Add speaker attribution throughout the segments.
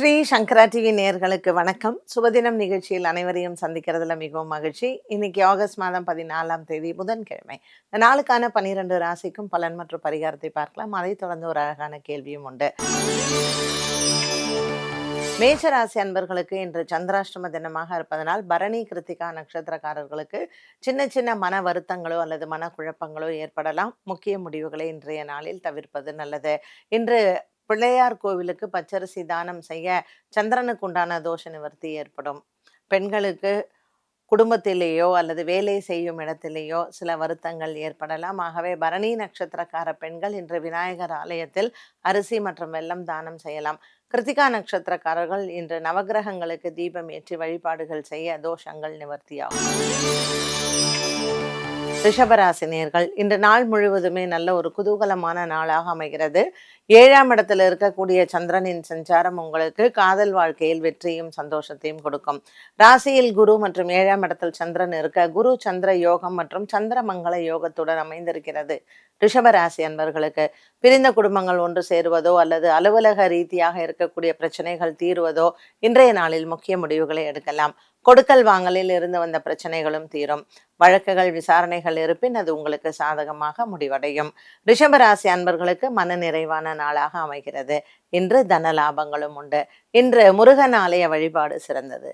Speaker 1: ஸ்ரீ சங்கரா TV நேயர்களுக்கு வணக்கம். சுபதினம் நிகழ்ச்சியில் அனைவரையும் சந்திக்கிறதுல மிகவும் மகிழ்ச்சி. இன்னைக்கு ஆகஸ்ட் மாதம் பதினாலாம் தேதி புதன்கிழமை. இந்த நாளுக்கான பனிரெண்டு ராசிக்கும் பலன் மற்றும் பரிகாரத்தை பார்க்கலாம். அதைத் தொடர்ந்து ஒரு அழகான கேள்வியும் உண்டு. மேஷராசி அன்பர்களுக்கு இன்று சந்திராஷ்டம தினமாக இருப்பதனால் பரணி கிருத்திகா நட்சத்திரக்காரர்களுக்கு சின்ன சின்ன மன வருத்தங்களோ அல்லது மனக்குழப்பங்களோ ஏற்படலாம். முக்கிய முடிவுகளை இன்றைய நாளில் தவிர்ப்பது நல்லது. இன்று பிள்ளையார் கோவிலுக்கு பச்சரிசி தானம் செய்ய சந்திரனுக்கு உண்டான தோஷ நிவர்த்தி ஏற்படும். பெண்களுக்கு குடும்பத்திலேயோ அல்லது வேலை செய்யும் இடத்திலேயோ சில வருத்தங்கள் ஏற்படலாம். ஆகவே பரணி நட்சத்திரக்கார பெண்கள் இன்று விநாயகர் ஆலயத்தில் அரிசி மற்றும் வெல்லம் தானம் செய்யலாம். கிருத்திகா நட்சத்திரக்காரர்கள் இன்று நவகிரகங்களுக்கு தீபம் ஏற்றி வழிபாடுகள் செய்ய தோஷங்கள் நிவர்த்தியாகும். ரிஷபராசினியர்கள் இன்று நாள் முழுவதுமே நல்ல ஒரு குதூகலமான நாளாக அமைகிறது. ஏழாம் இடத்துல இருக்கக்கூடிய சந்திரனின் சஞ்சாரம் உங்களுக்கு காதல் வாழ்க்கையில் வெற்றியும் சந்தோஷத்தையும் கொடுக்கும். ராசியில் குரு மற்றும் ஏழாம் இடத்தில் சந்திரன் இருக்க குரு சந்திர யோகம் மற்றும் சந்திரமங்கல யோகத்துடன் அமைந்திருக்கிறது. ரிஷபராசி அன்பர்களுக்கு பிரிந்த குடும்பங்கள் ஒன்று சேருவதோ அல்லது அலுவலக ரீதியாக இருக்கக்கூடிய பிரச்சனைகள் தீருவதோ இன்றைய நாளில் முக்கிய முடிவுகளை எடுக்கலாம். கொடுக்கல் வாங்கலில் இருந்து வந்த பிரச்சனைகளும் தீரும். வழக்குகள் விசாரணைகள் இருப்பின் அது உங்களுக்கு சாதகமாக முடிவடையும். ரிஷபராசி அன்பர்களுக்கு மன நிறைவான நாளாக அமைகிறது. இன்று தன லாபங்களும் உண்டு. இன்று முருகன் ஆலய வழிபாடு சிறந்தது.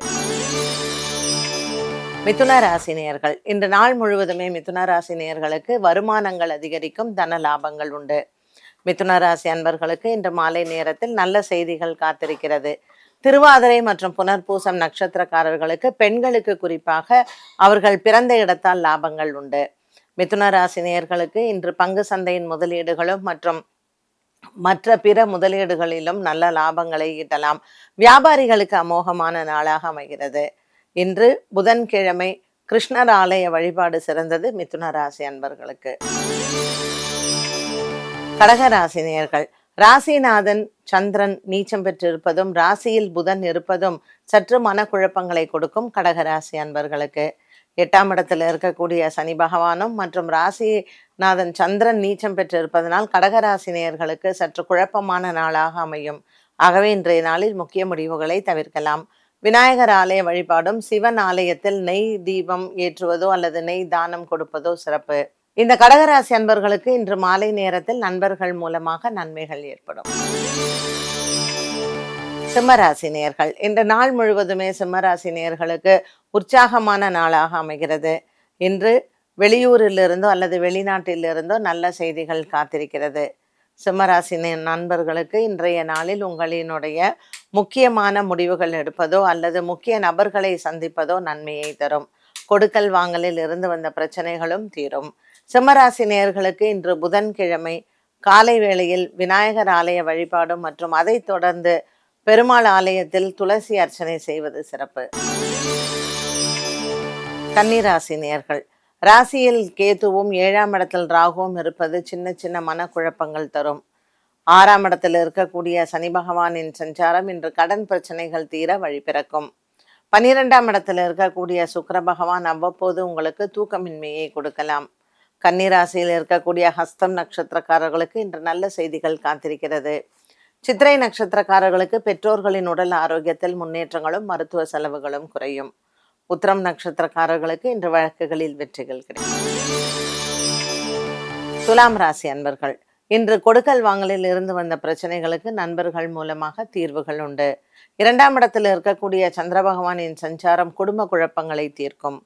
Speaker 1: மிதுன ராசினியர்கள் இன்று நாள் முழுவதுமே மிதுன ராசினியர்களுக்கு வருமானங்கள் அதிகரிக்கும் தன லாபங்கள் உண்டு. மிதுன ராசி அன்பர்களுக்கு இன்று மாலை நேரத்தில் நல்ல செய்திகள் காத்திருக்கிறது. திருவாதிரை மற்றும் புனர்பூசம் நட்சத்திரக்காரர்களுக்கு பெண்களுக்கு குறிப்பாக அவர்கள் பிறந்த இடத்தால் லாபங்கள் உண்டு. மிதுன ராசி நேயர்களுக்கு இன்று பங்கு சந்தையின் முதலீடுகளும் மற்றும் மற்ற பிற முதலீடுகளிலும் நல்ல லாபங்களை ஈட்டலாம். வியாபாரிகளுக்கு அமோகமான நாளாக அமைகிறது. இன்று புதன்கிழமை கிருஷ்ணர் ஆலய வழிபாடு சிறந்தது மிதுன ராசி அன்பர்களுக்கு. கடகராசினியர்கள் ராசிநாதன் சந்திரன் நீச்சம் பெற்றிருப்பதும் ராசியில் புதன் இருப்பதும் சற்று மனக்குழப்பங்களை கொடுக்கும் கடகராசி அன்பர்களுக்கு. எட்டாம் இடத்துல இருக்கக்கூடிய சனி பகவானும் மற்றும் ராசிநாதன் சந்திரன் நீச்சம் பெற்றிருப்பதனால் கடகராசி நேயர்களுக்கு சற்று குழப்பமான நாளாக அமையும். ஆகவே இன்றைய நாளில் முக்கிய முடிவுகளை தவிர்க்கலாம். விநாயகர் ஆலய வழிபாடும் சிவன் ஆலயத்தில் நெய் தீபம் ஏற்றுவதோ அல்லது நெய் தானம் கொடுப்பதோ சிறப்பு. இந்த கடகராசி அன்பர்களுக்கு இன்று மாலை நேரத்தில் நண்பர்கள் மூலமாக நன்மைகள் ஏற்படும். சிம்மராசி நேர்கள். இன்று நாள் முழுவதுமே சிம்மராசி நேர்களுக்கு உற்சாகமான நாளாக அமைகிறது. இன்று வெளியூரிலிருந்தோ அல்லது வெளிநாட்டிலிருந்தோ நல்ல செய்திகள் காத்திருக்கிறது. சிம்மராசி நண்பர்களுக்கு இன்றைய நாளில் உங்களினுடைய முக்கியமான முடிவுகள் எடுப்பதோ அல்லது முக்கிய நபர்களை சந்திப்பதோ நன்மையை தரும். கொடுக்கல் வாங்கலில் இருந்து வந்த பிரச்சனைகளும் தீரும். சிம்மராசி நேயர்களுக்கு இன்று புதன்கிழமை காலை வேளையில் விநாயகர் ஆலய வழிபாடும் மற்றும் அதைத் தொடர்ந்து பெருமாள் ஆலயத்தில் துளசி அர்ச்சனை செய்வது சிறப்பு. கன்னிராசி நேர்கள் ராசியில் கேதுவும் ஏழாம் இடத்தில் ராகுவும் இருப்பது சின்ன சின்ன மனக்குழப்பங்கள் தரும். ஆறாம் இடத்தில் இருக்கக்கூடிய சனி பகவானின் சஞ்சாரம் இன்று கடன் பிரச்சனைகள் தீர வழிபிறக்கும் பனிரெண்டாம் பன்னிரெண்டாம் இடத்தில் இருக்கக்கூடிய சுக்கர பகவான் அவ்வப்போது உங்களுக்கு தூக்கமின்மையை கொடுக்கலாம். கன்னிராசியில் இருக்கக்கூடிய ஹஸ்தம் நட்சத்திரக்காரர்களுக்கு இன்று நல்ல செய்திகள் காத்திருக்கிறது. சித்திரை நட்சத்திரக்காரர்களுக்கு பெற்றோர்களின் உடல் ஆரோக்கியத்தில் முன்னேற்றங்களும் மருத்துவ செலவுகளும் குறையும். உத்திரம் நட்சத்திரக்காரர்களுக்கு இன்று வழக்குகளில் வெற்றிகள் கிடைக்கும். துலாம் ராசி அன்பர்கள் இன்று கொடுக்கல் வாங்கலில் இருந்து வந்த பிரச்சனைகளுக்கு நண்பர்கள் மூலமாக தீர்வுகள் உண்டு. இரண்டாம் இடத்தில் இருக்கக்கூடிய சந்திர பகவானின் சஞ்சாரம் குடும்ப குழப்பங்களை தீர்க்கும்.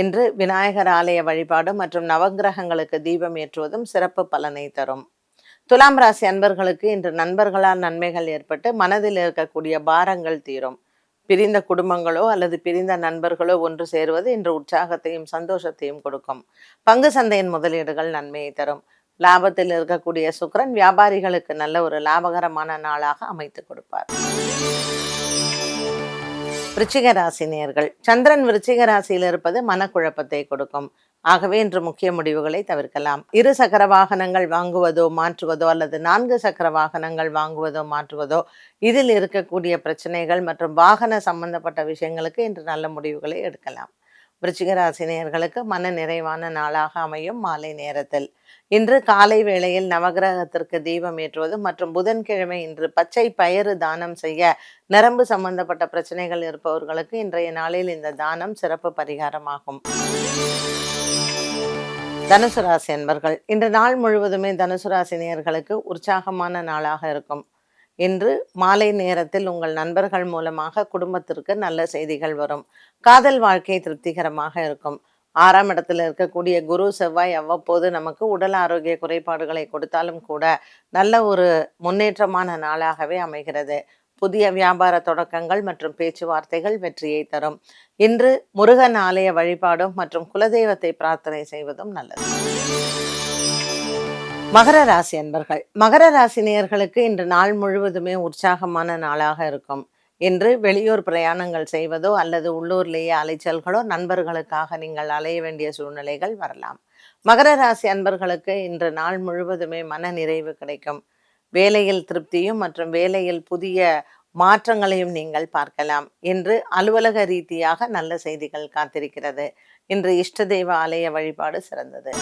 Speaker 1: இன்று விநாயகர் ஆலய வழிபாடு மற்றும் நவக்கிரகங்களுக்கு தீபம் ஏற்றுவதும் சிறப்பு பலனை தரும். துலாம் ராசி அன்பர்களுக்கு இன்று நண்பர்களால் நன்மைகள் ஏற்பட்டு மனதில் இருக்கக்கூடிய பாரங்கள் தீரும். பிரிந்த குடும்பங்களோ அல்லது பிரிந்த நண்பர்களோ ஒன்று சேருவது இன்று உற்சாகத்தையும் சந்தோஷத்தையும் கொடுக்கும். பங்கு சந்தையின் முதலீடுகள் நன்மையை தரும். லாபத்தில் இருக்கக்கூடிய சுக்கிரன் வியாபாரிகளுக்கு நல்ல ஒரு லாபகரமான நாளாக அமைத்து கொடுப்பார். விருச்சிக ராசி நேர்கள் சந்திரன் விருச்சிக ராசியில் இருப்பது மனக்குழப்பத்தை கொடுக்கும். ஆகவே இன்று முக்கிய முடிவுகளை தவிர்க்கலாம். இரு சக்கர வாகனங்கள் வாங்குவதோ மாற்றுவதோ அல்லது நான்கு சக்கர வாகனங்கள் வாங்குவதோ மாற்றுவதோ இதில் இருக்கக்கூடிய பிரச்சனைகள் மற்றும் வாகன சம்பந்தப்பட்ட விஷயங்களுக்கு இன்று நல்ல முடிவுகளை எடுக்கலாம். விருச்சிக ராசி நேர்களுக்கு மன நிறைவான நாளாக அமையும் மாலை நேரத்தில். இன்று காலை வேளையில் நவகிரகத்திற்கு தீபம் ஏற்றுவது மற்றும் புதன்கிழமை இன்று பச்சை பயிறு தானம் செய்ய நரம்பு சம்பந்தப்பட்ட பிரச்சனைகள் இருப்பவர்களுக்கு இன்றைய நாளில் இந்த தானம் சிறப்பு பரிகாரமாகும். தனுசு ராசி என்பர்கள் இன்று நாள் முழுவதுமே தனுசு ராசினியர்களுக்கு உற்சாகமான நாளாக இருக்கும். இன்று மாலை நேரத்தில் உங்கள் நண்பர்கள் மூலமாக குடும்பத்திற்கு நல்ல செய்திகள் வரும். காதல் வாழ்க்கை திருப்திகரமாக இருக்கும். ஆறாம் இடத்துல இருக்கக்கூடிய குரு செவ்வாய் அவ்வப்போது நமக்கு உடல் ஆரோக்கிய குறைபாடுகளை கொடுத்தாலும் கூட நல்ல ஒரு முன்னேற்றமான நாளாகவே அமைகிறது. புதிய வியாபார தொடக்கங்கள் மற்றும் பேச்சுவார்த்தைகள் வெற்றியை தரும். இன்று முருகன் ஆலய வழிபாடும் மற்றும் குலதெய்வத்தை பிரார்த்தனை செய்வதும் நல்லது. மகர ராசி அன்பர்கள். மகர ராசி நேயர்களுக்கு இன்று நாள் முழுவதுமே உற்சாகமான நாளாக இருக்கும். என்று வெளியூர் பிரயாணங்கள் செய்வதோ அல்லது உள்ளூர்லேயே அலைச்சல்களோ நண்பர்களுக்காக நீங்கள் அலைய வேண்டிய சூழ்நிலைகள் வரலாம். மகர ராசி அன்பர்களுக்கு இன்று நாள் முழுவதுமே மன நிறைவு கிடைக்கும். வேலையில் திருப்தியும் மற்றும் வேலையில் புதிய மாற்றங்களையும் நீங்கள் பார்க்கலாம். இன்று அலுவலக ரீதியாக நல்ல செய்திகள் காத்திருக்கிறது. இன்று இஷ்ட தெய்வ ஆலய வழிபாடு சிறந்தது.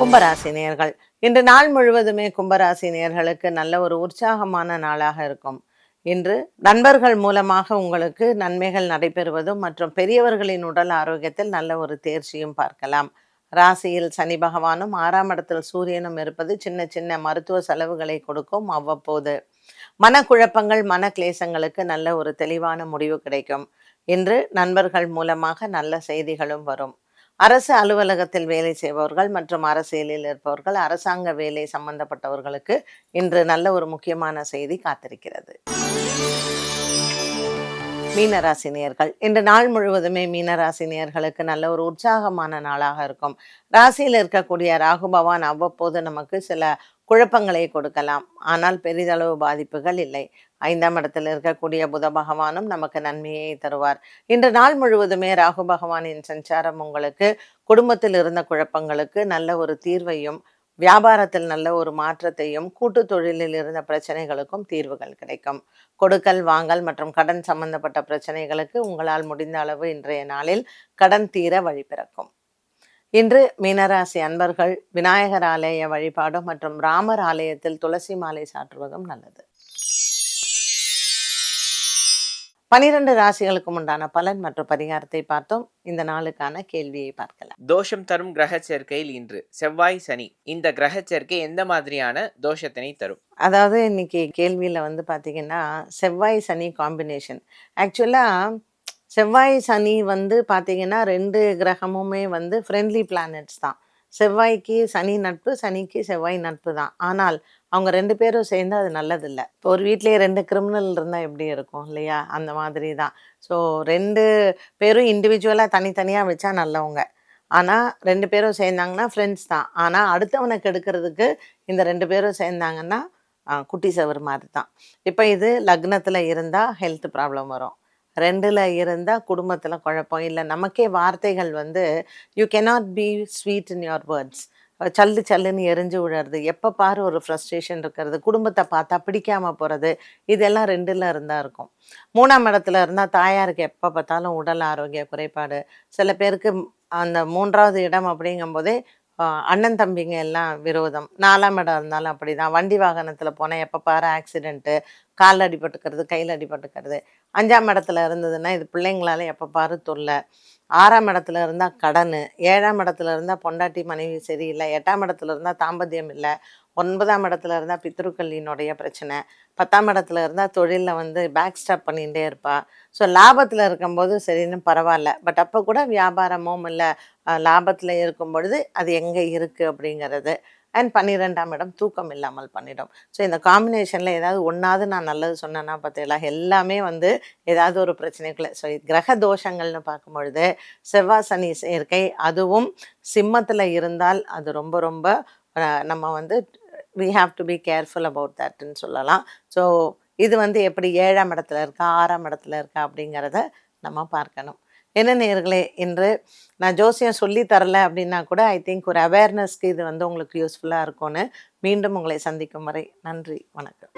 Speaker 1: கும்பராசி நேர்கள் இன்று நாள் முழுவதுமே கும்பராசி நேர்களுக்கு நல்ல ஒரு உற்சாகமான நாளாக இருக்கும். இன்று நண்பர்கள் மூலமாக உங்களுக்கு நன்மைகள் நடைபெறுவதும் மற்றும் பெரியவர்களின் உடல் ஆரோக்கியத்தில் நல்ல ஒரு தேர்ச்சியும் பார்க்கலாம். ராசியில் சனி பகவானும் ஆறாம் இடத்தில் சூரியனும் இருப்பது சின்ன சின்ன மருத்துவ செலவுகளை கொடுக்கும் அவ்வப்போது. மனக்குழப்பங்கள் மன கிளேசங்களுக்கு நல்ல ஒரு தெளிவான முடிவு கிடைக்கும். இன்று நண்பர்கள் மூலமாக நல்ல செய்திகளும் வரும். அரசு அலுவலகத்தில் வேலை செய்பவர்கள் மற்றும் அரசியலில் இருப்பவர்கள் அரசாங்க வேலை சம்பந்தப்பட்டவர்களுக்கு இன்று நல்ல ஒரு முக்கியமான செய்தி காத்திருக்கிறது. மீனராசினியர்கள். இன்று நாள் முழுவதுமே மீனராசினியர்களுக்கு நல்ல ஒரு உற்சாகமான நாளாக இருக்கும். ராசியில் இருக்கக்கூடிய ராகு பவான் அவ்வப்போது நமக்கு சில குழப்பங்களை கொடுக்கலாம். ஆனால் பெரிதளவு பாதிப்புகள் இல்லை. ஐந்தாம் இடத்தில் இருக்கக்கூடிய புத பகவானும் நமக்கு நன்மையை தருவார். இன்று நாள் முழுவதுமே ராகு பகவானின் சஞ்சாரம் உங்களுக்கு குடும்பத்தில் இருந்த குழப்பங்களுக்கு நல்ல ஒரு தீர்வையும் வியாபாரத்தில் நல்ல ஒரு மாற்றத்தையும் கூட்டு தொழிலில் இருந்த பிரச்சனைகளுக்கும் தீர்வுகள் கிடைக்கும். கொடுக்கல் வாங்கல் மற்றும் கடன் சம்பந்தப்பட்ட பிரச்சனைகளுக்கு உங்களால் முடிந்த அளவு இன்றைய நாளில் கடன் தீர வழி பிறக்கும். இன்று மீனராசி அன்பர்கள் விநாயகர் ஆலய வழிபாடும் மற்றும் ராமர் ஆலயத்தில் துளசி மாலை சாற்றுவதும் நல்லது. பனிரெண்டு ராசிகளுக்கும் உண்டான பலன் மற்றும் பரிகாரத்தை பார்த்தோம். இந்த நாளுக்கான கேள்வியை பார்க்கலாம்.
Speaker 2: தோஷம் தரும் கிரக சேர்க்கையில் இன்று செவ்வாய் சனி. இந்த கிரக சேர்க்கை எந்த மாதிரியான தோஷத்தினை தரும்?
Speaker 1: அதாவது இன்னைக்கு கேள்வியில் வந்து பார்த்தீங்கன்னா செவ்வாய் சனி காம்பினேஷன் ஆக்சுவலாக செவ்வாய் சனி வந்து பார்த்தீங்கன்னா ரெண்டு கிரகமுமே வந்து ஃப்ரெண்ட்லி பிளானட்ஸ் தான். செவ்வாய்க்கு சனி நட்பு சனிக்கு செவ்வாய் நட்பு தான். ஆனால் அவங்க ரெண்டு பேரும் சேர்ந்து அது நல்லதில்லை. இப்போ ஒரு வீட்லேயே ரெண்டு கிரிமினல் இருந்தால் எப்படி இருக்கும் இல்லையா? அந்த மாதிரி தான். ஸோ ரெண்டு பேரும் இண்டிவிஜுவலாக தனித்தனியாக வச்சா நல்லவங்க. ஆனால் ரெண்டு பேரும் சேர்ந்தாங்கன்னா ஃப்ரெண்ட்ஸ் தான். ஆனால் அடுத்தவனை கெடுக்கிறதுக்கு இந்த ரெண்டு பேரும் சேர்ந்தாங்கன்னா குட்டி சவர் மாதிரி தான். இப்போ இது லக்னத்தில் இருந்தால் ஹெல்த் ப்ராப்ளம் வரும். ரெண்டில் இருந்தால் குடும்பத்தில் குழப்பம். இல்லை நமக்கே வார்த்தைகள் வந்து you cannot be sweet in your words சல்லு சல்லுன்னு எரிஞ்சு விழுறது எப்போ பாரு ஒரு ஃப்ரஸ்ட்ரேஷன் இருக்கிறது. குடும்பத்தை பார்த்தா பிடிக்காமல் போகிறது இதெல்லாம் ரெண்டில் இருந்தால் இருக்கும். மூணாம் இடத்துல இருந்தால் தாயாருக்கு எப்போ பார்த்தாலும் உடல் ஆரோக்கிய குறைபாடு. சில பேருக்கு அந்த மூன்றாவது இடம் அப்படிங்கும்போதே அண்ணன் தம்பிங்க எல்லாம் விரோதம். நாலாம் இடம் இருந்தாலும் அப்படி தான் வண்டி வாகனத்தில் போனால் எப்போ பாரு ஆக்சிடெண்ட்டு காலில் அடிபட்டுக்கிறது கையில் அடிபட்டுக்கிறது. அஞ்சாம் இடத்துல இருந்ததுன்னா இது பிள்ளைங்களால எப்போ பாரு தொல்லை. ஆறாம் இடத்துல இருந்தால் கடன். ஏழாம் இடத்துல இருந்தால் பொண்டாட்டி மனைவி சரியில்லை. எட்டாம் இடத்துல இருந்தால் தாம்பத்தியம் இல்லை. ஒன்பதாம் இடத்துல இருந்தால் பித்ருக்கல்லினுடைய பிரச்சனை. பத்தாம் இடத்துல இருந்தால் தொழிலில் வந்து பேக் ஸ்டாப் பண்ணிகிட்டே இருப்பாள் ஸோ லாபத்தில் இருக்கும்போது சரின்னு பரவாயில்ல. பட் அப்போ கூட வியாபாரமும் இல்லை. லாபத்தில் இருக்கும் பொழுது அது எங்கே இருக்குது அப்படிங்கிறது. அண்ட் பன்னிரெண்டாம் இடம் தூக்கம் இல்லாமல் பண்ணிடும். ஸோ இந்த காம்பினேஷனில் ஏதாவது ஒன்றாவது நான் நல்லது சொன்னேன்னா பார்த்தீங்களா எல்லாமே வந்து ஏதாவது ஒரு பிரச்சனைக்குள்ள. ஸோ கிரக தோஷங்கள்னு பார்க்கும்பொழுது செவ்வாய் சனி சேர்க்கை அதுவும் சிம்மத்தில் இருந்தால் அது ரொம்ப ரொம்ப நம்ம வந்து we have to be careful about தட்னு சொல்லலாம். ஸோ இது வந்து எப்படி ஏழாம் இடத்துல இருக்கா ஆறாம் இடத்துல இருக்கா அப்படிங்கிறத நம்ம பார்க்கணும். என்ன நேர்களே இன்று நான் ஜோசியம் சொல்லி தரல அப்படின்னா கூட ஐ திங்க் ஒரு அவேர்னஸ்க்கு இது வந்து உங்களுக்கு யூஸ்ஃபுல்லாக இருக்கும்னு மீண்டும் உங்களை சந்திக்கும் வரை நன்றி வணக்கம்.